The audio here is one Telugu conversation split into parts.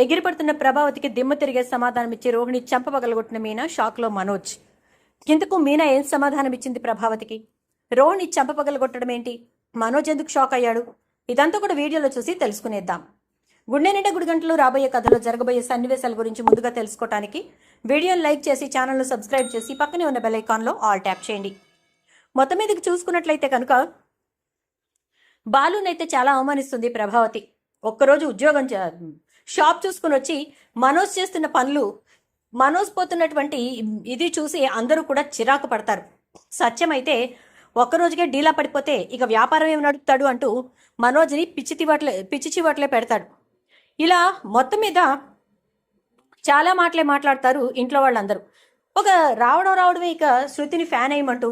ఎగిరిపడుతున్న ప్రభావతికి దిమ్మ తిరిగే సమాధానం ఇచ్చి రోహిణి చంపపగలగొట్టిన మీనా షాక్లో మనోజ్. ఇంతకు మీనా ఏం సమాధానం ఇచ్చింది ప్రభావతికి? రోహిణి చంపపగలగొట్టడం ఏంటి మనోజ్ ఎందుకు షాక్ అయ్యాడు? ఇదంతా కూడా వీడియోలో చూసి తెలుసుకునేద్దాం. గుండె నిండా గుడి గంటలు రాబోయే కథలో జరగబోయే సన్నివేశాల గురించి ముందుగా తెలుసుకోవడానికి వీడియోని లైక్ చేసి ఛానల్ను సబ్స్క్రైబ్ చేసి పక్కనే ఉన్న బెల్ ఐకాన్లో ఆల్ ట్యాప్ చేయండి. మొత్తం మీదకి చూసుకున్నట్లయితే కనుక బాలునైతే చాలా అవమానిస్తుంది ప్రభావతి. ఒక్కరోజు ఉద్యోగం చే- షాప్ చూసుకుని వచ్చి మనోజ్ చేస్తున్న పనులు మనోజ్ పోతున్నటువంటి ఇది చూసి అందరూ కూడా చిరాకు పడతారు. సత్యమైతే ఒక్కరోజుకే డీలా పడిపోతే ఇక వ్యాపారం ఏమి నడుపుతాడు అంటూ మనోజ్ని పిచ్చి తివట్లే పిచ్చి చివట్లే పెడతాడు. ఇలా మొత్తం మీద చాలా మాటలే మాట్లాడతారు ఇంట్లో వాళ్ళందరూ. ఒక రావడం రావడమే ఇక శృతిని ఫ్యాన్ అయ్యమంటూ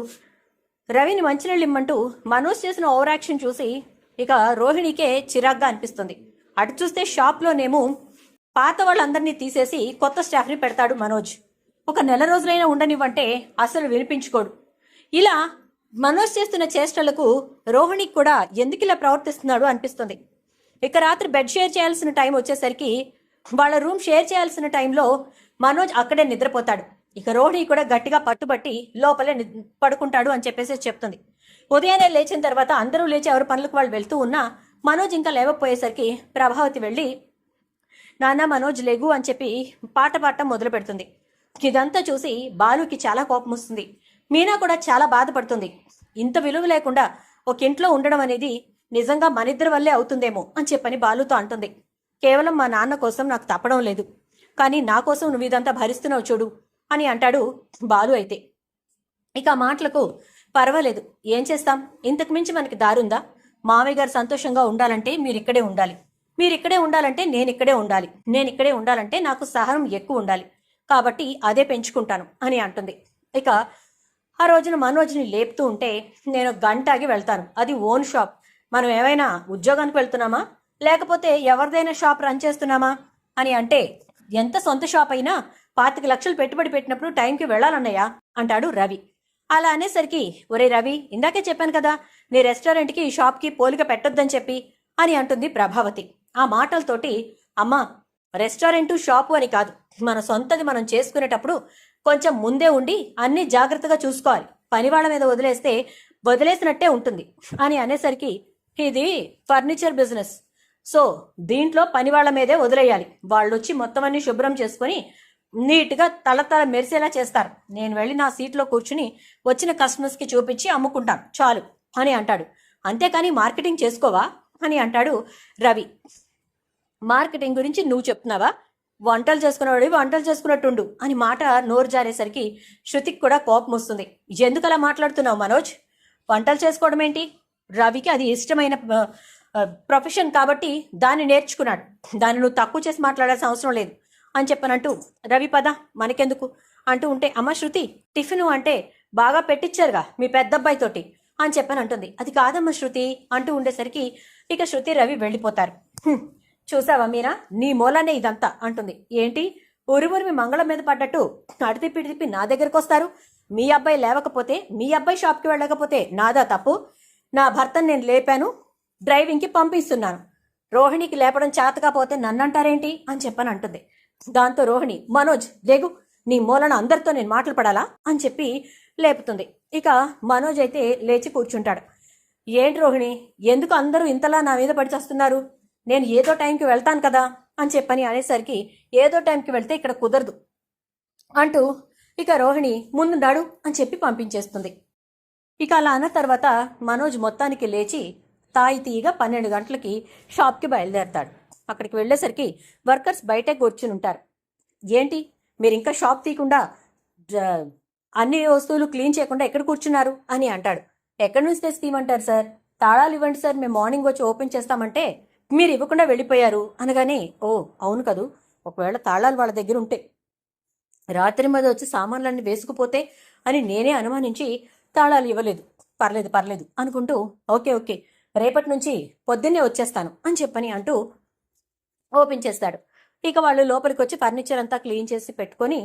రవిని మంచినీళ్ళు ఇమ్మంటూ మనోజ్ చేసిన ఓవర్ యాక్షన్ చూసి ఇక రోహిణికే చిరాగ్గా అనిపిస్తుంది. అటు చూస్తే షాప్లోనేమో పాత వాళ్ళందరినీ తీసేసి కొత్త స్టాఫ్ని పెడతాడు మనోజ్. ఒక నెల రోజులైనా ఉండనివ్వంటే అసలు వినిపించుకోడు. ఇలా మనోజ్ చేస్తున్న చేష్టలకు రోహిణికి కూడా ఎందుకు ఇలా ప్రవర్తిస్తున్నాడు అనిపిస్తుంది. ఇక రాత్రి బెడ్ షేర్ చేయాల్సిన టైం వచ్చేసరికి వాళ్ళ రూమ్ షేర్ చేయాల్సిన టైంలో మనోజ్ అక్కడే నిద్రపోతాడు. ఇక రోహిణి కూడా గట్టిగా పట్టుబట్టి లోపలే పడుకుంటాడు అని చెప్పేసి చెప్తుంది. ఉదయాన్నే లేచిన తర్వాత అందరూ లేచి ఎవరి పనులకు వాళ్ళు వెళ్తూ ఉన్నా మనోజ్ ఇంకా లేవకపోయేసరికి ప్రభావతి వెళ్ళి నాన్న మనోజ్ లేగు అని చెప్పి పాట పాడటం మొదలు పెడుతుంది. ఇదంతా చూసి బాలుకి చాలా కోపం వస్తుంది. మీనా కూడా చాలా బాధపడుతుంది. ఇంత విలువ లేకుండా ఒక ఇంట్లో ఉండడం అనేది నిజంగా మనిద్దరి వల్లే అవుతుందేమో అని చెప్పని బాలుతో అంటుంది. కేవలం మా నాన్న కోసం నాకు తప్పడం లేదు. కానీ నా కోసం నువ్వు ఇదంతా భరిస్తున్నావు చూడు అని అంటాడు బాలు అయితే. ఇక మాటలకు పర్వాలేదు. ఏం చేస్తాం? ఇంతకు మించి మనకి దారుందా? మామయ్య గారు సంతోషంగా ఉండాలంటే మీరు ఇక్కడే ఉండాలి. మీరు ఇక్కడే ఉండాలంటే నేను ఇక్కడే ఉండాలి. నేను ఇక్కడే ఉండాలంటే నాకు సహనం ఎక్కువ ఉండాలి. కాబట్టి అదే పెంచుకుంటాను అని అంటుంది. ఇక ఆ రోజున మనోజ్ని లేపుతూ ఉంటే నేను గంటాగి వెళ్తాను. అది ఓన్ షాప్. మనం ఏమైనా ఉద్యోగానికి వెళ్తున్నామా? లేకపోతే ఎవరిదైనా షాప్ రన్ చేస్తున్నామా? అని అంటే ఎంత సొంత షాప్ అయినా పాతిక లక్షలు పెట్టుబడి పెట్టినప్పుడు టైంకి వెళ్ళాలన్నయ్యా అంటాడు రవి. అలా అనేసరికి ఒరే రవి ఇందాకే చెప్పాను కదా నీ రెస్టారెంట్కి ఈ షాప్కి పోలిక పెట్టొద్దని చెప్పి అని అంటుంది ప్రభావతి. ఆ మాటలతోటి అమ్మా రెస్టారెంటు షాపు అని కాదు. మన సొంతది మనం చేసుకునేటప్పుడు కొంచెం ముందే ఉండి అన్ని జాగ్రత్తగా చూసుకోవాలి. పనివాళ్ళ మీద వదిలేస్తే వదిలేసినట్టే ఉంటుంది అని అనేసరికి ఇది ఫర్నిచర్ బిజినెస్. సో దీంట్లో పనివాళ్ళ మీదే వదిలేయాలి. వాళ్ళు వచ్చి మొత్తం అన్ని శుభ్రం చేసుకొని నీట్గా తల తల మెరిసేలా చేస్తారు. నేను వెళ్ళి నా సీట్లో కూర్చుని వచ్చిన కస్టమర్స్కి చూపించి అమ్ముకుంటాను. చాలు అని అంటాడు. అంతేకాని మార్కెటింగ్ చేసుకోవా? అని అంటాడు రవి. మార్కెటింగ్ గురించి నువ్వు చెప్తున్నావా? వంటలు చేసుకునేవాడు వంటలు చేసుకున్నట్టుండు అని మాట నోరు జారేసరికి శృతికి కూడా కోపం వస్తుంది. ఎందుకు అలా మాట్లాడుతున్నావు మనోజ్? వంటలు చేసుకోవడం ఏంటి? రవికి అది ఇష్టమైన ప్రొఫెషన్ కాబట్టి దాన్ని నేర్చుకున్నాడు. దాన్ని నువ్వు తక్కువ చేసి మాట్లాడాల్సిన అవసరం లేదు. అని చెప్పనంటూ రవి పద మనకెందుకు? అంటూ ఉంటే అమ్మ శృతి టిఫిను అంటే బాగా పెట్టించారుగా మీ పెద్దబ్బాయితోటి అని చెప్పని అంటుంది అది కాదమ్మ శృతి అంటూ ఉండేసరికి ఇక శృతి రవి వెళ్ళిపోతారు. చూసావా మీరా? నీ మూలనే ఇదంతా అంటుంది. ఏంటి? ఉరిమురిమి మంగళం మీద పడ్డట్టు అడితిప్పి తిప్పి నా దగ్గరకు వస్తారు? మీ అబ్బాయి లేవకపోతే మీ అబ్బాయి షాప్కి వెళ్ళకపోతే నాదా తప్పు? నా భర్తను నేను లేపాను డ్రైవింగ్కి పంపిస్తున్నాను. రోహిణికి లేపడం చేతకపోతే నన్నంటారేంటి? అని చెప్పని అంటుంది దాంతో రోహిణి మనోజ్ లేగు నీ మూలన అందరితో నేను మాటలు పడాలా? అని చెప్పి లేపుతుంది. ఇక మనోజ్ అయితే లేచి కూర్చుంటాడు. ఏంటి రోహిణి ఎందుకు అందరూ ఇంతలా నా మీద పడి చేస్తున్నారు? నేను ఏదో టైంకి వెళ్తాను కదా? అని చెప్పని అనేసరికి ఏదో టైంకి వెళ్తే ఇక్కడ కుదరదు అంటూ ఇక రోహిణి ముందు అని చెప్పి పంపించేస్తుంది. ఇక అలా అన్న తర్వాత మనోజ్ మొత్తానికి లేచి తాయి తీయగా పన్నెండు గంటలకి షాప్కి బయలుదేరతాడు. అక్కడికి వెళ్ళేసరికి వర్కర్స్ బయటే కూర్చుని ఉంటారు. ఏంటి? మీరు ఇంకా షాప్ తీయకుండా అన్ని వస్తువులు క్లీన్ చేయకుండా ఎక్కడ కూర్చున్నారు? అని అంటాడు. ఎక్కడి నుంచి తెచ్చి తీయమంటారు సార్? తాళాలు ఇవ్వండి సార్ మేము మార్నింగ్ వచ్చి ఓపెన్ చేస్తామంటే మీరు ఇవ్వకుండా వెళ్ళిపోయారు అనగానే ఓ అవును కదూ ఒకవేళ తాళాలు వాళ్ళ దగ్గర ఉంటే. రాత్రి మీద వచ్చి సామాన్లన్నీ వేసుకుపోతే అని నేనే అనుమానించి తాళాలు ఇవ్వలేదు. పర్లేదు పర్లేదు అనుకుంటూ ఓకే ఓకే రేపటి నుంచి పొద్దున్నే వచ్చేస్తాను అని చెప్పని అంటూ ఓపెన్ చేస్తాడు ఇక వాళ్ళు లోపలికి వచ్చి ఫర్నిచర్ అంతా క్లీన్ చేసి పెట్టుకొని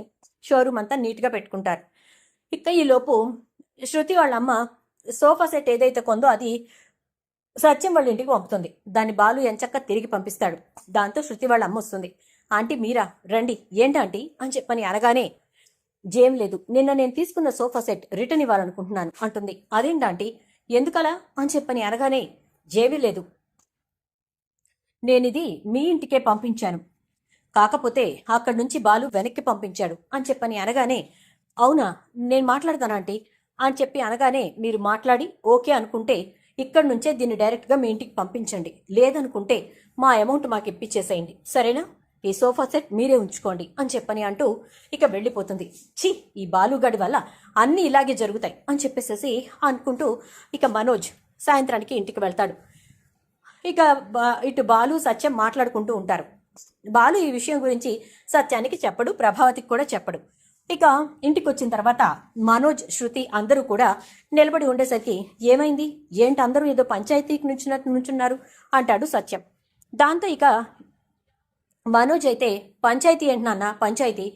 షోరూమ్ అంతా నీట్గా పెట్టుకుంటారు. ఇక ఈ లోపు శృతి వాళ్ళ అమ్మ సోఫా సెట్ ఏదైతే కొందో అది సత్యం వాళ్ళ ఇంటికి పంపుతుంది. దాన్ని బాలు ఎంచక్క తిరిగి పంపిస్తాడు. దాంతో శృతి వాళ్ళ అమ్మ వస్తుంది. ఆంటీ మీరా రండి. ఏంటంటీ అని చెప్పని అనగానే జేం లేదు. నిన్న నేను తీసుకున్న సోఫా సెట్ రిటర్న్ ఇవ్వాలనుకుంటున్నాను అంటుంది. అదేంటంటీ ఎందుకలా? అని చెప్పని అనగానే జేబీ లేదు. నేనిది మీ ఇంటికే పంపించాను. కాకపోతే అక్కడి నుంచి బాలు వెనక్కి పంపించాడు అని చెప్పని అనగానే అవునా నేను మాట్లాడతాను ఆంటీ? అని చెప్పి అనగానే మీరు మాట్లాడి ఓకే అనుకుంటే ఇక్కడి నుంచే దీన్ని డైరెక్ట్గా మీ ఇంటికి పంపించండి. లేదనుకుంటే మా అమౌంట్ మాకు ఇప్పించేసేయండి సరేనా? ఈ సోఫా సెట్ మీరే ఉంచుకోండి అని చెప్పని అంటూ ఇక వెళ్ళిపోతుంది. ఛీ ఈ బాలుగాడి వల్ల అన్నీ ఇలాగే జరుగుతాయి అని చెప్పేసేసి అనుకుంటూ ఇక మనోజ్ సాయంత్రానికి ఇంటికి వెళ్తాడు. ఇక ఇటు బాలు సత్యం మాట్లాడుకుంటూ ఉంటారు. బాలు ఈ విషయం గురించి సత్యానికి చెప్పడు ప్రభావతికి కూడా చెప్పడు. ఇక ఇంటికి వచ్చిన తర్వాత మనోజ్ శృతి అందరూ కూడా నిలబడి ఉండేసరికి ఏమైంది? ఏంటి అందరూ ఏదో పంచాయతీకి నుంచినట్టు నుంచున్నారు? అంటాడు సత్యం. దాంతో ఇక మనోజ్ అయితే పంచాయతీ ఏంటి నాన్న పంచాయతీ?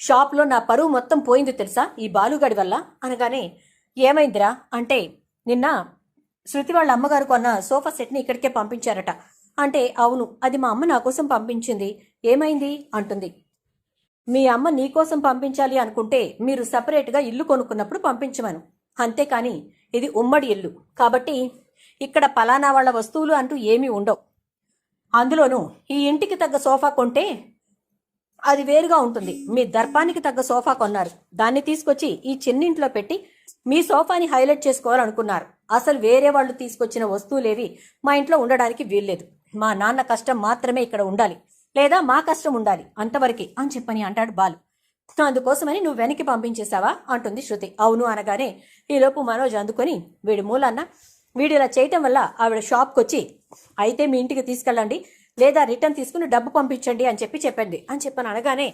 షాప్లో నా పరువు మొత్తం పోయింది తెలుసా ఈ బాలుగడి వల్ల? అనగానే ఏమైందిరా? అంటే నిన్న శృతి వాళ్ళ అమ్మగారు కొన్న సోఫా సెట్ని ఇక్కడికే పంపించారట. అంటే అవును అది మా అమ్మ నా కోసం పంపించింది. ఏమైంది? అంటుంది. మీ అమ్మ నీ కోసం పంపించాలి అనుకుంటే మీరు సపరేట్గా ఇల్లు కొనుక్కున్నప్పుడు పంపించమను. అంతేకాని ఇది ఉమ్మడి ఇల్లు. కాబట్టి ఇక్కడ పలానా వాళ్ళ వస్తువులు అంటూ ఏమీ ఉండవు. అందులోనూ ఈ ఇంటికి తగ్గ సోఫా కొంటే అది వేరుగా ఉంటుంది. మీ దర్పానికి తగ్గ సోఫా కొన్నారు. దాన్ని తీసుకొచ్చి ఈ చిన్నింట్లో పెట్టి మీ సోఫాని హైలైట్ చేసుకోవాలనుకున్నారు. అసలు వేరే వాళ్ళు తీసుకొచ్చిన వస్తువులేవి మా ఇంట్లో ఉండడానికి వీల్లేదు. మా నాన్న కష్టం మాత్రమే ఇక్కడ ఉండాలి. లేదా మా కష్టం ఉండాలి అంతవరకే అని చెప్పని అంటాడు బాలు. అందుకోసమని నువ్వు వెనక్కి పంపించేశావా? అంటుంది శృతి. అవును అనగానే ఈలోపు మనోజ్ అందుకొని వీడి మూలన్న వీడు ఇలా చేయటం వల్ల ఆవిడ షాప్కి వచ్చి అయితే మీ ఇంటికి తీసుకెళ్ళండి. లేదా రిటర్న్ తీసుకుని డబ్బు పంపించండి అని చెప్పి చెప్పండి అని చెప్పని అనగానే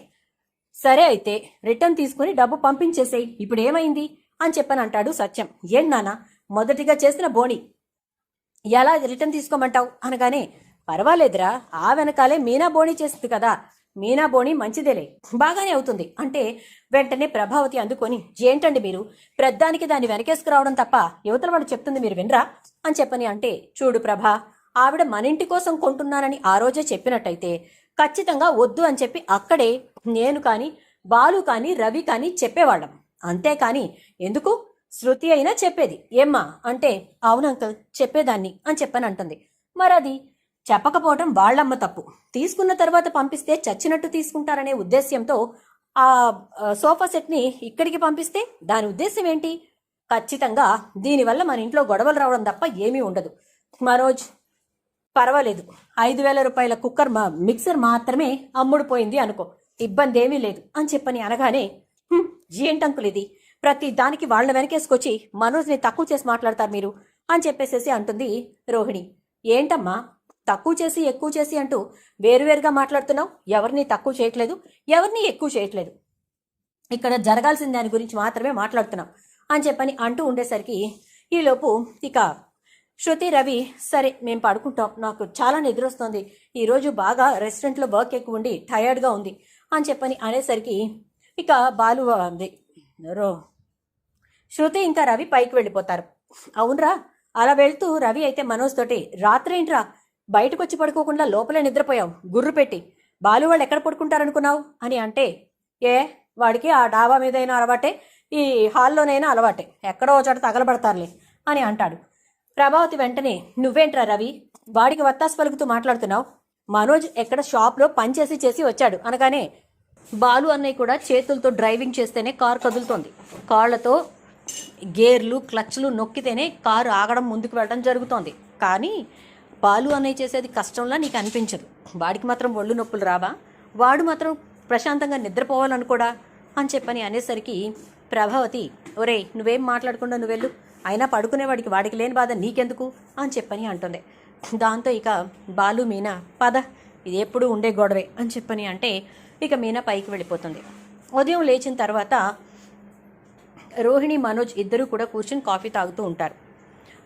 సరే అయితే రిటర్న్ తీసుకుని డబ్బు పంపించేసేయ్. ఇప్పుడు ఏమైంది? అని చెప్పని అంటాడు సత్యం. ఏం నాన్న? మొదటిగా చేసిన బోణి. ఎలా రిటర్న్ తీసుకోమంటావు? అనగానే పర్వాలేదురా ఆ వెనకాలే మీనా బోణి చేస్తుంది కదా మీనా బోణి మంచిదేలే బాగానే అవుతుంది. అంటే వెంటనే ప్రభావతి అందుకొని ఏంటండి మీరు పెద్దానికి దాన్ని వెనకేసుకురావడం తప్ప యువతల వాడు చెప్తుంది మీరు వినరా? అని చెప్పని అంటే చూడు ప్రభా ఆవిడ మన ఇంటి కోసం కొంటున్నానని ఆ రోజే చెప్పినట్టయితే ఖచ్చితంగా వద్దు అని చెప్పి అక్కడే నేను కానీ బాలు కానీ రవి కానీ చెప్పేవాళ్ళం. అంతేకాని ఎందుకు? శృతి అయినా చెప్పేది. ఏమ్మా? అంటే అవును అంకుల్ చెప్పేదాన్ని అని చెప్పని అంటుంది మరి అది చెప్పకపోవటం వాళ్ళమ్మ తప్పు. తీసుకున్న తర్వాత పంపిస్తే చచ్చినట్టు తీసుకుంటారనే ఉద్దేశ్యంతో ఆ సోఫా సెట్ని ఇక్కడికి పంపిస్తే దాని ఉద్దేశం ఏంటి? ఖచ్చితంగా దీనివల్ల మన ఇంట్లో గొడవలు రావడం తప్ప ఏమీ ఉండదు. మనోజ్ పర్వాలేదు. ఐదు వేల రూపాయల కుక్కర్ మా మిక్సర్ మాత్రమే అమ్ముడుపోయింది అనుకో. ఇబ్బంది ఏమీ లేదు అని చెప్పని అనగానే ఏంటంకులు ఇది? ప్రతి దానికి వాళ్ళ వెనకేసుకొచ్చి మనోజ్ని తక్కువ చేసి మాట్లాడతారు మీరు అని చెప్పేసేసి అంటుంది రోహిణి. ఏంటమ్మా? తక్కువ చేసి ఎక్కువ చేసి అంటూ వేరువేరుగా మాట్లాడుతున్నావు? ఎవరిని తక్కువ చేయట్లేదు? ఎవరిని ఎక్కువ చేయట్లేదు? ఇక్కడ జరగాల్సిన దాని గురించి మాత్రమే మాట్లాడుతున్నాం అని చెప్పని అంటూ ఉండేసరికి ఈలోపు ఇక శృతి రవి సరే మేము పడుకుంటాం. నాకు చాలా నిద్ర వస్తుంది ఈరోజు బాగా రెస్టారెంట్లో వర్క్ ఎక్కువ ఉండి టయర్డ్గా ఉంది అని చెప్పని అనేసరికి ఇక బాలు ఉంది రో శృతి ఇంకా రవి పైకి వెళ్ళిపోతారు. అవునరా అలా వెళ్తూ రవి అయితే మనోజ్ తోటి రాత్రేంట్రా? బయటకు వచ్చి పడుకోకుండా లోపలే నిద్రపోయావు. గుర్రు పెట్టి. బాలు వాళ్ళు ఎక్కడ పడుకుంటారనుకున్నావు? అని అంటే ఏ వాడికి ఆ డాబా మీదైనా అలవాటే ఈ హాల్లోనైనా అలవాటే. ఎక్కడో చోట తగలబడతారులే అని అంటాడు. ప్రభావతి వెంటనే నువ్వేంట్రా రవి? వాడికి వత్తాసు పలుకుతూ మాట్లాడుతున్నావు? మనోజ్ ఎక్కడ షాప్లో పనిచేసి చేసి వచ్చాడు. అనగానే బాలు అన్నయ్య కూడా చేతులతో డ్రైవింగ్ చేస్తేనే కారు కదులుతోంది. కాళ్ళతో గేర్లు క్లచ్లు నొక్కితేనే కారు ఆగడం ముందుకు వెళ్ళడం జరుగుతోంది. కానీ బాలు అన్నయ్య చేసేది కష్టంలా నీకు అనిపించదు. వాడికి మాత్రం ఒళ్ళు నొప్పులు రావా? వాడు మాత్రం ప్రశాంతంగా నిద్రపోవాలనుకోడా అని చెప్పని అనేసరికి ప్రభావతి ఒరేయ్ నువ్వేం మాట్లాడకుండా నువ్వు వెళ్ళు. అయినా పడుకునేవాడికి వాడికి లేని బాధ నీకెందుకు? అని చెప్పని అంటుంది. దాంతో ఇక బాలు మీనా పద. ఇది ఎప్పుడు ఉండే గొడవే అని చెప్పని అంటే ఇక మీనా పైకి వెళ్ళిపోతుంది. ఉదయం లేచిన తర్వాత రోహిణి మనోజ్ ఇద్దరూ కూడా కూర్చుని కాఫీ తాగుతూ ఉంటారు.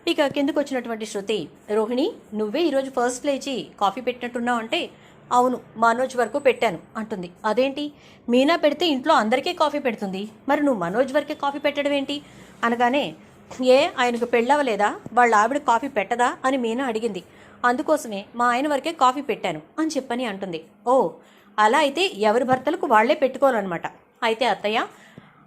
ఇక కిందకు వచ్చినటువంటి శృతి రోహిణి నువ్వే ఈరోజు ఫస్ట్ లేచి కాఫీ పెట్టినట్టున్నావు అంటే అవును మనోజ్ వరకు పెట్టాను అంటుంది. అదేంటి? మీనా పెడితే ఇంట్లో అందరికీ కాఫీ పెడుతుంది. మరి నువ్వు మనోజ్ వరకే కాఫీ పెట్టడం ఏంటి? అనగానే ఏ ఆయనకు పెళ్ళవలేదా వాళ్ళ ఆవిడ కాఫీ పెట్టదా? అని మీనా అడిగింది. అందుకోసమే మా ఆయన వరకే కాఫీ పెట్టాను అని చెప్పని అంటుంది. ఓ అలా అయితే ఎవరి భర్తలకు వాళ్ళే పెట్టుకోవాలన్నమాట. అయితే అత్తయ్య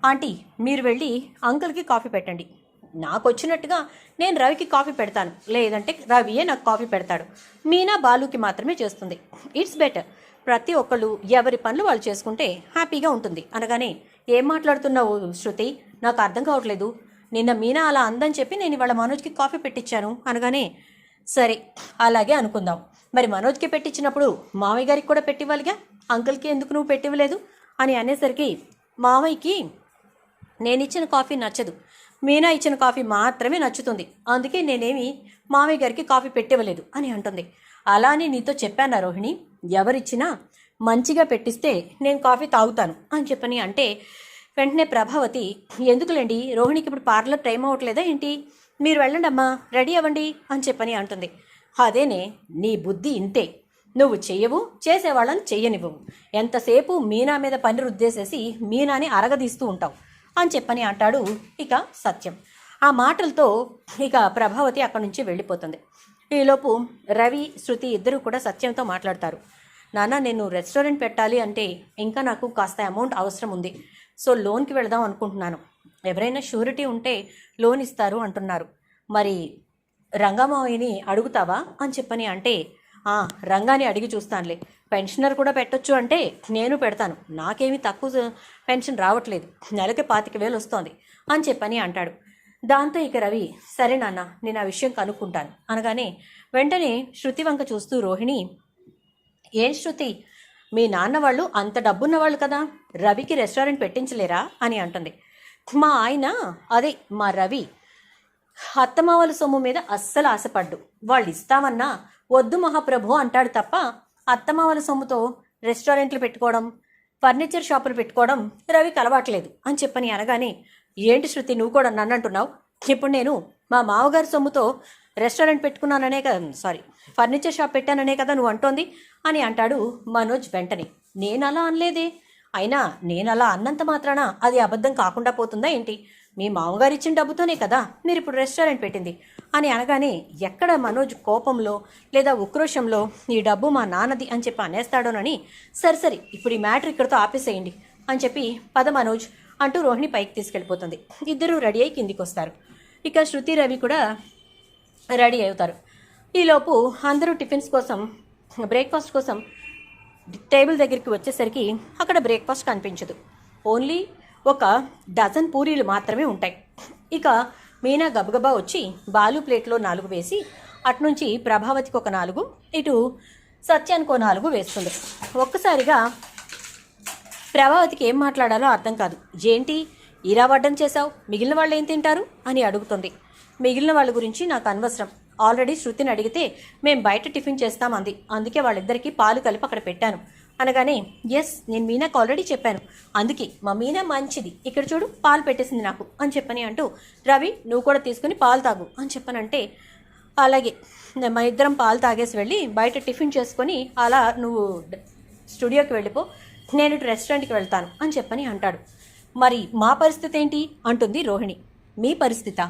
ఆంటీ మీరు వెళ్ళి అంకుల్కి కాఫీ పెట్టండి. నాకు వచ్చినట్టుగా నేను రవికి కాఫీ పెడతాను. లేదంటే రవియే నాకు కాఫీ పెడతాడు. మీనా బాలుకి మాత్రమే చేస్తుంది. It's better. ప్రతి ఒక్కళ్ళు ఎవరి పనులు వాళ్ళు చేసుకుంటే హ్యాపీగా ఉంటుంది. అనగానే ఏం మాట్లాడుతున్నావు శృతి? నాకు అర్థం కావట్లేదు. నిన్న మీనా అలా అందని చెప్పి నేను ఇవాళ మనోజ్కి కాఫీ పెట్టించాను అనగానే సరే అలాగే అనుకుందాం. మరి మనోజ్కి పెట్టించినప్పుడు మామయ్య గారికి కూడా పెట్టివ్వాలిగా? అంకుల్కి ఎందుకు నువ్వు పెట్టివ్వలేదు? అని అనేసరికి మామయ్యకి నేను ఇచ్చిన కాఫీ నచ్చదు. మీనా ఇచ్చిన కాఫీ మాత్రమే నచ్చుతుంది. అందుకే నేనేమి మామయ్య గారికి కాఫీ పెట్టివ్వలేదు అని అంటుంది. అలా అని నీతో చెప్పానా రోహిణి? ఎవరిచ్చినా మంచిగా పెట్టిస్తే నేను కాఫీ తాగుతాను అని చెప్పని అంటే వెంటనే ప్రభావతి ఎందుకులేండి? రోహిణికి ఇప్పుడు పార్లర్ టైం అవ్వట్లేదా ఏంటి? మీరు వెళ్ళండి అమ్మా రెడీ అవ్వండి అని చెప్పని అంటుంది. అదేనే నీ బుద్ధి ఇంతే. నువ్వు చెయ్యవు చేసేవాళ్ళని చెయ్యనివ్వవు. ఎంతసేపు మీనా మీద పని రుద్దేసేసి మీనాని అరగదీస్తూ ఉంటావు. అని చెప్పని అంటాడు ఇక సత్యం. ఆ మాటలతో ఇక ప్రభావతి అక్కడి నుంచి వెళ్ళిపోతుంది. ఈలోపు రవి శృతి ఇద్దరు కూడా సత్యంతో మాట్లాడతారు. నాన్న నేను రెస్టారెంట్ పెట్టాలి అంటే ఇంకా నాకు కాస్త అమౌంట్ అవసరం ఉంది. సో లోన్కి వెళదాం అనుకుంటున్నాను. ఎవరైనా షూరిటీ ఉంటే లోన్ ఇస్తారు అంటున్నారు. మరి రంగమావయ్యని అడుగుతావా? అని చెప్పని అంటే రంగాని అడిగి చూస్తానులే. పెన్షనర్ కూడా పెట్టొచ్చు అంటే నేను పెడతాను. నాకేమీ తక్కువ పెన్షన్ రావట్లేదు. నెలకి పాతిక వేలు వస్తోంది అని చెప్పని అంటాడు. దాంతో ఇక రవి సరే నాన్న నేను ఆ విషయం కనుక్కుంటాను. అనగానే వెంటనే శృతి వంక చూస్తూ రోహిణి ఏం శృతి? మీ నాన్న వాళ్ళు అంత డబ్బున్న వాళ్ళు కదా. రవికి రెస్టారెంట్ పెట్టించలేరా? అని అంటుంది. మా ఆయన అదే మా రవి అత్తమావల సొమ్ము మీద అస్సలు ఆశపడ్డు. వాళ్ళు ఇస్తామన్నా వద్దు మహాప్రభు అంటాడు తప్ప అత్తమావల సొమ్ముతో రెస్టారెంట్లు పెట్టుకోవడం ఫర్నిచర్ షాపులు పెట్టుకోవడం రవికి అలవాట్లేదు అని చెప్పని అనగానే ఏంటి శృతి నువ్వు కూడా నన్ను అంటున్నావు? ఇప్పుడు నేను మా మామగారి సొమ్ముతో రెస్టారెంట్ పెట్టుకున్నాననే కదా సారీ ఫర్నిచర్ షాప్ పెట్టాననే కదా నువ్వు అంటోంది? అని అంటాడు మనోజ్ వెంటనే. నేను అలా అనలేదే. అయినా నేను అలా అన్నంత మాత్రాన అది అబద్ధం కాకుండా పోతుందా ఏంటి? మీ మామగారు ఇచ్చిన డబ్బుతోనే కదా మీరు ఇప్పుడు రెస్టారెంట్ పెట్టింది అని అనగానే ఎక్కడ మనోజ్ కోపంలో లేదా ఉక్రోషంలో ఈ డబ్బు మా నాన్నది అని చెప్పి అనేస్తాడోనని సరే సరే ఇప్పుడు ఈ మ్యాటర్ ఇక్కడితో ఆపేసేయండి అని చెప్పి పద మనోజ్ అంటూ రోహిణి పైకి తీసుకెళ్ళిపోతుంది. ఇద్దరూ రెడీ అయి కిందికి వస్తారు. ఇక శృతి రవి కూడా రెడీ అవుతారు. ఈలోపు అందరూ టిఫిన్స్ కోసం బ్రేక్ఫాస్ట్ కోసం టేబుల్ దగ్గరికి వచ్చేసరికి అక్కడ బ్రేక్ఫాస్ట్ కనిపించదు. ఓన్లీ ఒక డజన్ పూరీలు మాత్రమే ఉంటాయి. ఇక మీనా గబగబా వచ్చి బాలు ప్లేట్లో నాలుగు వేసి అటునుంచి ప్రభావతికి ఒక నాలుగు ఇటు సత్యానికి ఒక నాలుగు వేస్తుంది. ఒక్కసారిగా ప్రభావతికి ఏం మాట్లాడాలో అర్థం కాదు. ఏంటి ఇలా వడ్డం చేశావు? మిగిలిన వాళ్ళు ఏం తింటారు? అని అడుగుతుంది. మిగిలిన వాళ్ళ గురించి నాకు అనవసరం. ఆల్రెడీ శృతిని అడిగితే మేము బయట టిఫిన్ చేస్తాం అంది. అందుకే వాళ్ళిద్దరికీ పాలు కలిపి అక్కడ పెట్టాను. అనగానే ఎస్ నేను మీనాకు ఆల్రెడీ చెప్పాను. అందుకే మా మీనా మంచిది. ఇక్కడ చూడు పాలు పెట్టేసింది నాకు అని చెప్పని అంటూ రవి నువ్వు కూడా తీసుకుని పాలు తాగు అని చెప్పనంటే అలాగే మా ఇద్దరం పాలు తాగేసి వెళ్ళి బయట టిఫిన్ చేసుకొని అలా నువ్వు స్టూడియోకి వెళ్ళిపో నేను ఇటు రెస్టారెంట్కి వెళ్తాను అని చెప్పని అంటాడు. మరి మా పరిస్థితి ఏంటి? అంటుంది రోహిణి. మీ పరిస్థితా?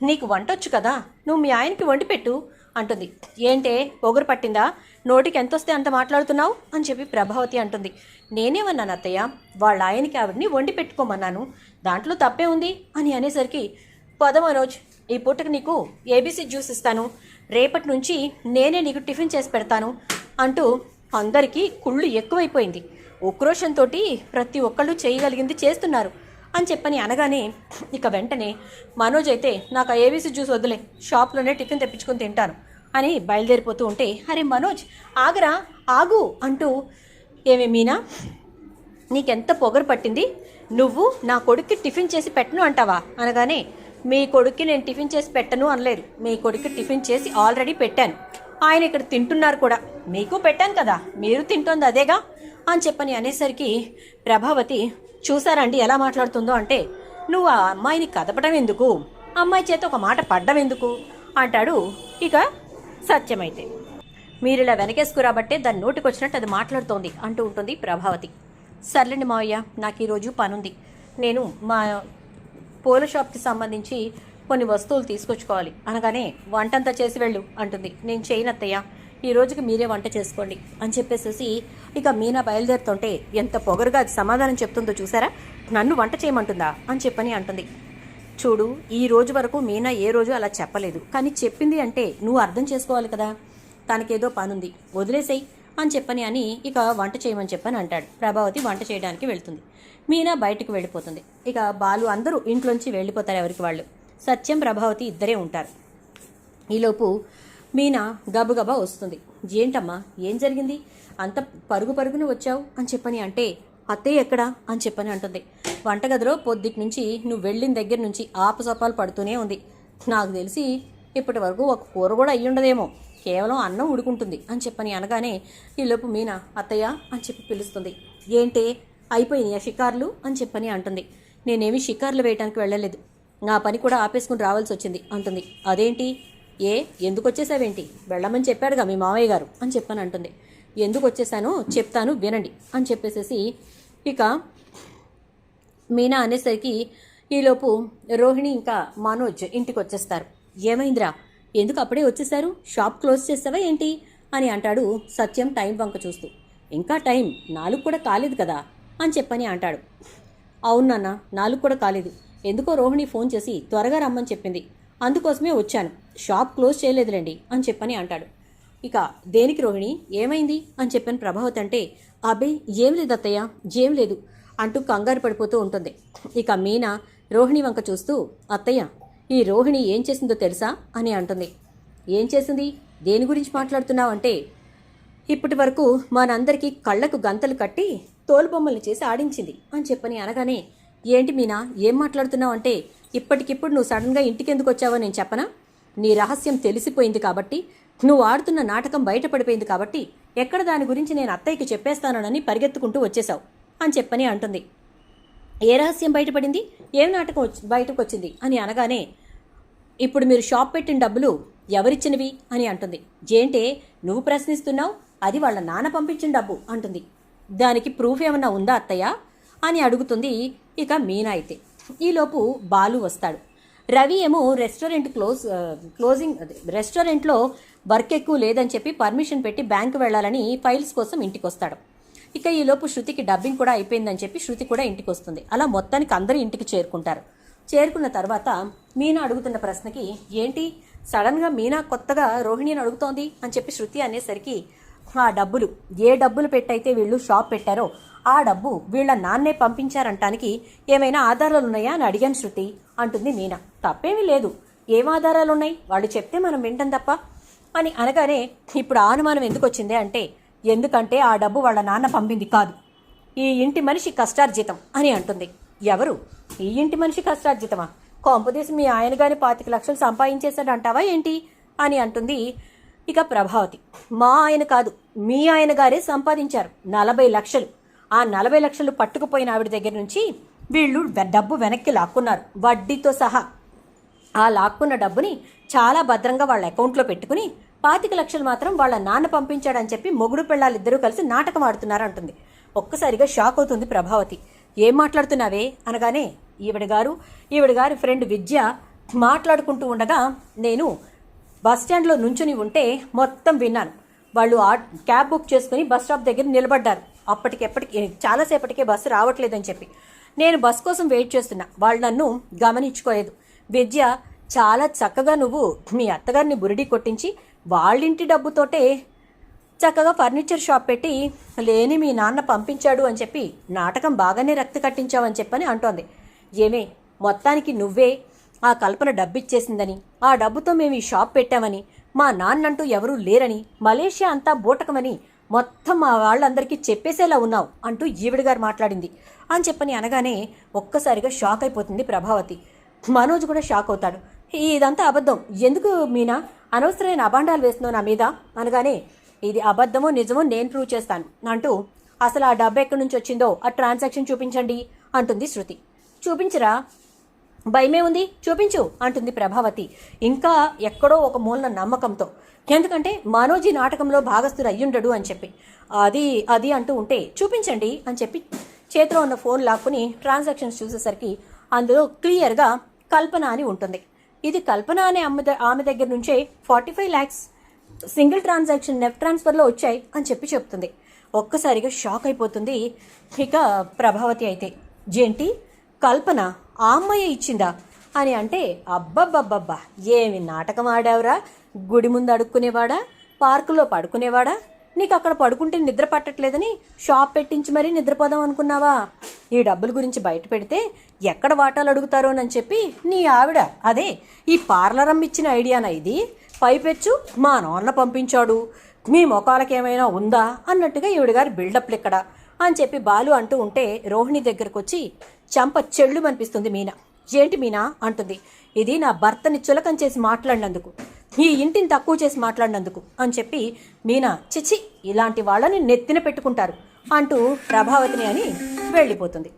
నీకు వంటొచ్చు కదా. నువ్వు మీ ఆయనకి వండి పెట్టు అంటుంది. ఏంటే పొగరు పట్టిందా? నోటికి ఎంత వస్తే అంత మాట్లాడుతున్నావు అని చెప్పి ప్రభావతి అంటుంది. నేనేమన్నాను అత్తయ్య? వాళ్ళ ఆయనకి ఆవిడని వండి పెట్టుకోమన్నాను. దాంట్లో తప్పే ఉంది అని అనేసరికి పద మనోజ్ ఈ పూటకి నీకు ఏబీసీ జ్యూస్ ఇస్తాను. రేపటి నుంచి నేనే నీకు టిఫిన్ చేసి పెడతాను అంటూ అందరికీ కుళ్ళు ఎక్కువైపోయింది. ఉక్రోషంతో ప్రతి ఒక్కళ్ళు చేయగలిగింది చేస్తున్నారు అని చెప్పని అనగానే ఇక వెంటనే మనోజ్ అయితే నాకు ఆ ఏబీసీ జ్యూస్ వదిలే షాప్లోనే టిఫిన్ తెప్పించుకొని తింటాను. అని బయలుదేరిపోతూ ఉంటే అరే మనోజ్ ఆగరా ఆగు అంటూ ఏమే మీనా నీకెంత పొగరు పట్టింది? నువ్వు నా కొడుక్కి టిఫిన్ చేసి పెట్టను అంటావా? అనగానే మీ కొడుక్కి నేను టిఫిన్ చేసి పెట్టను అనలేదు. మీ కొడుక్కి టిఫిన్ చేసి ఆల్రెడీ పెట్టాను. ఆయన ఇక్కడ తింటున్నారు కూడా. మీకు పెట్టాను కదా మీరు తింటోంది అదేగా? అని చెప్పని అనేసరికి ప్రభావతి చూసారండి ఎలా మాట్లాడుతుందో అంటే నువ్వు ఆ అమ్మాయిని కదపడం ఎందుకు? అమ్మాయి చేత ఒక మాట పడ్డం ఎందుకు? అంటాడు. ఇక సత్యమైతే. మీరు ఇలా వెనకేసుకురాబట్టే దాని నోటికి వచ్చినట్టు అది మాట్లాడుతోంది అంటూ ఉంటుంది ప్రభావతి. సర్లేండి మావయ్య నాకు ఈరోజు పనుంది. నేను మా పూల షాప్కి సంబంధించి కొన్ని వస్తువులు తీసుకొచ్చుకోవాలి. అనగానే వంటంతా చేసి వెళ్ళు అంటుంది. నేను చేయనత్తయ్యా ఈ రోజుకి మీరే వంట చేసుకోండి అని చెప్పేసేసి ఇక మీనా బయలుదేరుతుంటే ఎంత పొగరుగా అది సమాధానం చెప్తుందో చూసారా? నన్ను వంట చేయమంటుందా? అని చెప్పని అంటుంది. చూడు ఈ రోజు వరకు మీనా ఏ రోజు అలా చెప్పలేదు. కానీ చెప్పింది అంటే నువ్వు అర్థం చేసుకోవాలి కదా. తనకేదో పనుంది. వదిలేసేయి అని చెప్పని అని ఇక వంట చేయమని చెప్పని అంటాడు. ప్రభావతి వంట చేయడానికి వెళ్తుంది. మీనా బయటకు వెళ్ళిపోతుంది. ఇక బాలు అందరూ ఇంట్లోంచి వెళ్ళిపోతారు ఎవరికి వాళ్ళు. సత్యం ప్రభావతి ఇద్దరే ఉంటారు. ఈలోపు మీనా గబగబా వస్తుంది. ఏంటమ్మా? ఏం జరిగింది? అంత పరుగు పరుగున వచ్చావు? అని చెప్పని అంటే అత్తయ్య ఎక్కడా అని చెప్పని అంటుంది. వంటగదిలో పొద్దుటి నుంచి నువ్వు వెళ్ళిన దగ్గర నుంచి ఆపసపాలు పడుతూనే ఉంది. నాకు తెలిసి ఇప్పటి వరకు ఒక కూర కూడా అయ్యుండదేమో. కేవలం అన్నం ఉడుకుంటుంది అని చెప్పని అనగానే ఈలోపు మీనా అత్తయ్య అని చెప్పి పిలుస్తుంది. ఏంటే? అయిపోయినాయా షికార్లు? అని చెప్పని అంటుంది. నేనేమి షికార్లు వేయటానికి వెళ్ళలేదు. నా పని కూడా ఆపేసుకుని రావాల్సి వచ్చింది అంటుంది. అదేంటి? ఏ? ఎందుకు వచ్చేసావేంటి? వెళ్ళమని చెప్పాడుగా మీ మామయ్య గారు అని చెప్పని అంటుంది. ఎందుకు వచ్చేసానో చెప్తాను వినండి అని చెప్పేసేసి ఇక మీనా అనేసరికి ఈలోపు రోహిణి ఇంకా మనోజ్ ఇంటికి వచ్చేస్తారు ఏమైందిరా? ఎందుకు అప్పుడే వచ్చేసారు షాప్ క్లోజ్ చేస్తావా ఏంటి? అని అంటాడు సత్యం టైం వంక చూస్తూ. ఇంకా టైం నాలుగు కూడా కాలేదు కదా అని చెప్పని అంటాడు. అవును నాన్న నాలుగు కూడా కాలేదు. ఎందుకో రోహిణి ఫోన్ చేసి త్వరగా రమ్మని చెప్పింది. అందుకోసమే వచ్చాను. షాప్ క్లోజ్ చేయలేదులేండి అని చెప్పని అంటాడు. ఇక దేనికి రోహిణి? ఏమైంది? అని చెప్పిన ప్రభావత్ అంటే అబ్బే ఏం లేదు అత్తయ్య ఏం లేదు అంటూ కంగారు పడిపోతూ ఉంటుంది. ఇక మీనా రోహిణి వంక చూస్తూ అత్తయ్య ఈ రోహిణి ఏం చేసిందో తెలుసా? అని అంటుంది. ఏం చేసింది? దేని గురించి మాట్లాడుతున్నావు అంటే ఇప్పటి వరకు మనందరికీ కళ్ళకు గంతలు కట్టి తోలుబొమ్మల్ని చేసి ఆడించింది అని చెప్పని అనగానే ఏంటి మీనా ఏం మాట్లాడుతున్నావు అంటే ఇప్పటికిప్పుడు నువ్వు సడన్గా ఇంటికి ఎందుకు వచ్చావో నేను చెప్పనా? నీ రహస్యం తెలిసిపోయింది కాబట్టి నువ్వు ఆడుతున్న నాటకం బయటపడిపోయింది కాబట్టి ఎక్కడ దాని గురించి నేను అత్తయ్యకి చెప్పేస్తానని పరిగెత్తుకుంటూ వచ్చేశావు అని చెప్పని అంటుంది. ఏ రహస్యం బయటపడింది? ఏం నాటకం వచ్చి- బయటకు వచ్చింది అని అనగానే ఇప్పుడు మీరు షాప్ పెట్టిన డబ్బులు ఎవరిచ్చినవి? అని అంటుంది. ఏంటే నువ్వు ప్రశ్నిస్తున్నావు అది వాళ్ళ నాన్న పంపించిన డబ్బు అంటుంది. దానికి ప్రూఫ్ ఏమన్నా ఉందా అత్తయ్య? అని అడుగుతుంది ఇక మీనా అయితే. ఈలోపు బాలు వస్తాడు. రవి ఏమో రెస్టారెంట్ క్లోజ్ క్లోజింగ్ రెస్టారెంట్లో వర్క్ ఎక్కువ లేదని చెప్పి పర్మిషన్ పెట్టి బ్యాంకు వెళ్ళాలని ఫైల్స్ కోసం ఇంటికి వస్తాడు ఇక ఈలోపు శృతికి డబ్బింగ్ కూడా అయిపోయిందని చెప్పి శృతి కూడా ఇంటికి వస్తుంది అలా మొత్తానికి అందరూ ఇంటికి చేరుకుంటారు. చేరుకున్న తర్వాత మీనా అడుగుతున్న ప్రశ్నకి ఏంటి? సడన్గా మీనా కొత్తగా రోహిణిని అడుగుతోంది? అని చెప్పి శృతి అనేసరికి ఆ డబ్బులు ఏ డబ్బులు పెట్టయితే వీళ్ళు షాప్ పెట్టారో ఆ డబ్బు వీళ్ళ నాన్నే పంపించారంటానికి ఏమైనా ఆధారాలు ఉన్నాయా అని అడిగాను శృతి. అంటుంది మీనా. తప్పేమీ లేదు. ఏం ఆధారాలు ఉన్నాయి వాళ్ళు చెప్తే మనం వింటాం తప్ప. అని అనగానే ఇప్పుడు ఆ అనుమానం ఎందుకు వచ్చిందే అంటే ఎందుకంటే ఆ డబ్బు వాళ్ళ నాన్న పంపింది కాదు. ఈ ఇంటి మనిషి కష్టార్జితం అని అంటుంది. ఎవరు? ఈ ఇంటి మనిషి కష్టార్జితమా? కొంపదీసి మీ ఆయన గారి పాతిక లక్షలు సంపాదించేశాడు అంటావా ఏంటి? అని అంటుంది ఇక ప్రభావతి. మా ఆయన కాదు మీ ఆయన గారే సంపాదించారు నలభై లక్షలు. ఆ నలభై లక్షలు పట్టుకుపోయిన ఆవిడ దగ్గర నుంచి వీళ్ళు డబ్బు వెనక్కి లాక్కున్నారు వడ్డీతో సహా. ఆ లాక్కున్న డబ్బుని చాలా భద్రంగా వాళ్ళ అకౌంట్లో పెట్టుకుని పాతిక లక్షలు మాత్రం వాళ్ళ నాన్న పంపించాడని చెప్పి మొగుడు ఇద్దరూ కలిసి నాటకం ఆడుతున్నారు అంటుంది. ఒక్కసారిగా షాక్ అవుతుంది ప్రభావతి. ఏం మాట్లాడుతున్నావే? అనగానే ఈవిడ గారు ఈవిడ గారి ఫ్రెండ్ విద్య మాట్లాడుకుంటూ ఉండగా నేను బస్ స్టాండ్లో నుంచుని ఉంటే మొత్తం విన్నాను. వాళ్ళు ఆ క్యాబ్ బుక్ చేసుకుని బస్ స్టాప్ దగ్గర నిలబడ్డారు. అప్పటికెప్పటికి చాలాసేపటికే బస్సు రావట్లేదని చెప్పి. నేను బస్ కోసం వెయిట్ చేస్తున్నా. వాళ్ళు నన్ను గమనించుకోలేదు. విద్య చాలా చక్కగా నువ్వు మీ అత్తగారిని బురిడి కొట్టించి వాళ్ళింటి డబ్బుతోటే చక్కగా ఫర్నిచర్ షాప్ పెట్టి లేని మీ నాన్న పంపించాడు అని చెప్పి నాటకం బాగానే రక్తి కట్టించావని చెప్పని అంటోంది. ఏమే మొత్తానికి నువ్వే ఆ కల్పన డబ్బిచ్చేసిందని ఆ డబ్బుతో మేము ఈ షాప్ పెట్టామని మా నాన్నంటూ ఎవరూ లేరని మలేషియా అంతా బూటకమని మొత్తం మా వాళ్ళందరికీ చెప్పేసేలా ఉన్నావు అంటూ ఈవిడ గారు మాట్లాడింది. అని చెప్పని అనగానే ఒక్కసారిగా షాక్ అయిపోతుంది ప్రభావతి. మనోజ్ కూడా షాక్ అవుతాడు. ఇదంతా అబద్ధం. ఎందుకు మీనా? అనవసరమైన అభాండాలు వేస్తున్నావు నా మీద? అనగానే ఇది అబద్ధమో నిజమో నేను ప్రూవ్ చేస్తాను అంటూ అసలు ఆ డబ్బు ఎక్కడి నుంచి వచ్చిందో ఆ ట్రాన్సాక్షన్ చూపించండి అంటుంది శృతి. చూపించరా? భయమే ఉంది చూపించు అంటుంది ప్రభావతి. ఇంకా ఎక్కడో ఒక మూలన నమ్మకంతో. ఎందుకంటే మనోజీ నాటకంలో భాగస్థుడు అయ్యుండడు అని చెప్పి. అది అది అంటూ ఉంటే చూపించండి అని చెప్పి చేతిలో ఉన్న ఫోన్ లాక్కుని ట్రాన్సాక్షన్స్ చూసేసరికి అందులో క్లియర్గా కల్పన అని ఉంటుంది. ఇది కల్పన అనే ఆమె ఆమె దగ్గర నుంచే forty five lakhs single transaction NEFT ట్రాన్స్ఫర్లో వచ్చాయి అని చెప్పి చెప్తుంది. ఒక్కసారిగా షాక్ అయిపోతుంది. ఇక ప్రభావతి అయితే జేంటి కల్పన? ఆ అమ్మాయి ఇచ్చిందా? అని అంటే అబ్బబ్బబ్బబ్బా ఏమి నాటకం ఆడావురా? గుడి ముందు అడుక్కునేవాడా? పార్కులో పడుకునేవాడా? నీకు అక్కడ పడుకుంటే నిద్ర పట్టట్లేదని షాప్ పెట్టించి మరీ నిద్రపోదాం అనుకున్నావా? ఈ డబ్బుల గురించి బయట పెడితే ఎక్కడ వాటాలు అడుగుతారోనని చెప్పి నీ ఆవిడ అదే ఈ పార్లర్ అమ్మిచ్చిన ఐడియానా ఇది? పైపెచ్చు మా నాన్న పంపించాడు. మీ మొఖాలకేమైనా ఉందా? అన్నట్టుగా ఈవిడ గారి బిల్డప్లు ఇక్కడ అని చెప్పి బాలు అంటూ ఉంటే రోహిణి దగ్గరకు వచ్చి చంప చెళ్ళు అనిపిస్తుంది మీనా. ఏంటి మీనా? అంటుంది. ఇది నా భర్తని చులకం చేసి మాట్లాడినందుకు ఈ ఇంటిని తక్కువ చేసి మాట్లాడినందుకు అని చెప్పి మీనా చిచి ఇలాంటి వాళ్ళని నెత్తిన పెట్టుకుంటారు అంటూ ప్రభావతిని అని వెళ్ళిపోతుంది.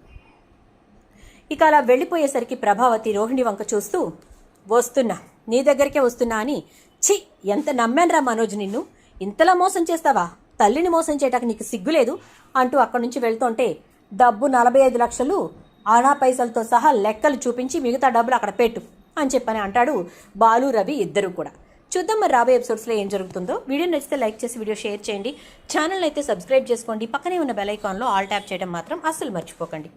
ఇక అలా వెళ్ళిపోయేసరికి ప్రభావతి రోహిణి వంక చూస్తూ వస్తున్నా నీ దగ్గరికే వస్తున్నా అని ఛీ ఎంత నమ్మానురా మనోజ్ నిన్ను? ఇంతలా మోసం చేస్తావా? తల్లిని మోసం చేయటానికి నీకు సిగ్గులేదు? అంటూ అక్కడి నుంచి వెళ్తుంటే డబ్బు నలభై ఐదు లక్షలు ఆనా పైసలతో సహా లెక్కలు చూపించి మిగతా డబ్బులు అక్కడ పెట్టు అని చెప్పని అంటాడు బాలు రవి ఇద్దరు కూడా. చూద్దాం మరి రాబోయే ఎపిసోడ్స్లో ఏం జరుగుతుందో. వీడియో నచ్చితే లైక్ చేసి వీడియో షేర్ చేయండి. ఛానల్ అయితే సబ్స్క్రైబ్ చేసుకోండి. పక్కనే ఉన్న బెల్ ఐకాన్లో ఆల్ ట్యాప్ చేయడం మాత్రం అస్సలు మర్చిపోకండి.